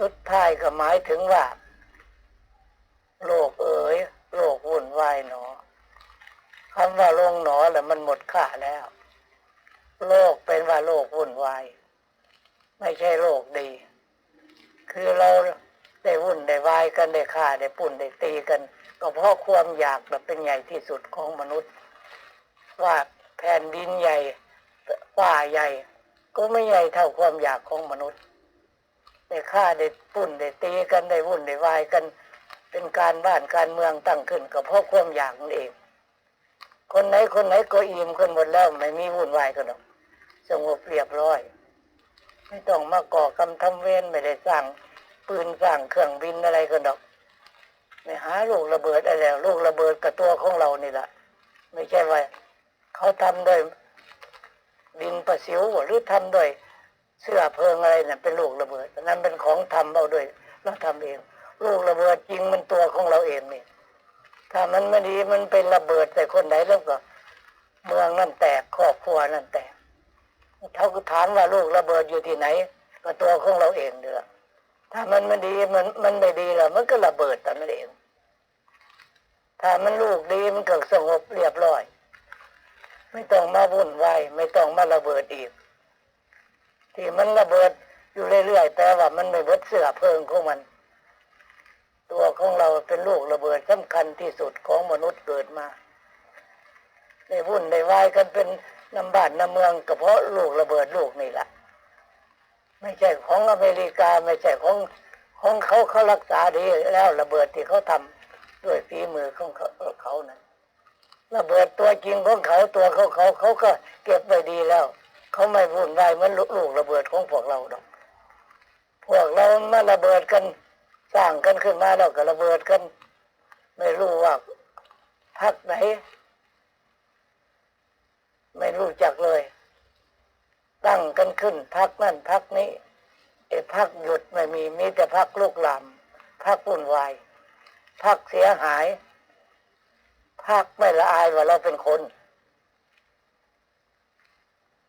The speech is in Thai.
สุดท้ายก็หมายถึงว่า โลกเอ๋ยโลกวุ่นวายหนอคำว่าลงหนอแหละมันหมดค่าแล้ว โลกเป็นว่าโลกวุ่นวาย ไม่ใช่โลกดี คือเราได้วุ่นได้วายกันได้ฆ่าได้ปุ่นได้ตีกัน ก็เพราะความอยากแบบเป็นใหญ่ที่สุดของมนุษย์ ว่าแผ่นดินใหญ่ป่าใหญ่ ก็ไม่ใหญ่เท่าความอยากของมนุษย์ ได้ฆ่าได้ปุ่นได้ตีกันได้วุ่นได้วายกัน เป็นการบ้านการเมืองตั้งขึ้นก็เพราะความอยากนั่นเอง คนไหนคนไหนก็อิ่มกันหมดแล้วไม่มีวุ่นวายกันหรอกสงบเรียบร้อย ไม่ต้องมาก่อกรรมทำเวรไม่ได้สร้างปืนสร้างเครื่องบินอะไรกันดอกไม่หาลูกระเบิดอะไรแล้วลูกระเบิดกับตัวของเรานี่แหละไม่ใช่ว่าเขาทำด้วยดินประสิวหรือทำด้วย เสื้อเพลิงอะไรเนี่ยเป็นลูกระเบิดนั้นเป็นของทำเอาด้วยเราทำเอง ลูกระเบิดจริงมันตัวของเราเองนี่ถ้ามันไม่ดีมันเป็นระเบิดใส่คนไหนแล้วก็ เมืองนั่นแตกครอบครัวนั่นแตกเขาก็ถามว่าลูกระเบิดอยู่ที่ไหน ก็ตัวของเราเองเด้อถ้ามันไม่ดีมันมันไม่ดีแล้วมันก็ระเบิดแต่นั่นเอง ถ้ามันลูกดีมันก็สงบเรียบร้อย ไม่ต้องมาวุ่นวายไม่ต้องมาระเบิดอีก ที่มันระเบิดอยู่เรื่อยๆแต่ว่ามันไม่เบิดเสือเพลิงของมัน ตัวของเราเป็นลูกระเบิดสำคัญที่สุดของมนุษย์เกิดมาได้วุ่นได้วายกันเป็นน้ำบ้านน้ำเมืองก็เพราะลูกระเบิดลูกนี่แหละไม่ใช่ของอเมริกาไม่ใช่ของของเขาเขารักษาดีแล้วระเบิดที่เขาทำด้วยฝีมือของเขาเขานะระเบิดตัวจริงของเขาตัวเขาเขาเขาก็เก็บไว้ดีแล้ว เขาไม่วุ่นวายเหมือนลูกระเบิดของพวกเราดอกพวกเรามาระเบิดกัน สร้างกันขึ้นมาแล้วก็ระเบิดกัน ไม่รู้ว่าพักไหน ไม่รู้จักเลย ตั้งกันขึ้นพักนั่นพักนี้ไอ้พักหยุดไม่มีมีแต่พักลุกลามพักวุ่นวายพักเสียหายพักไม่ละอายว่าเราเป็นคน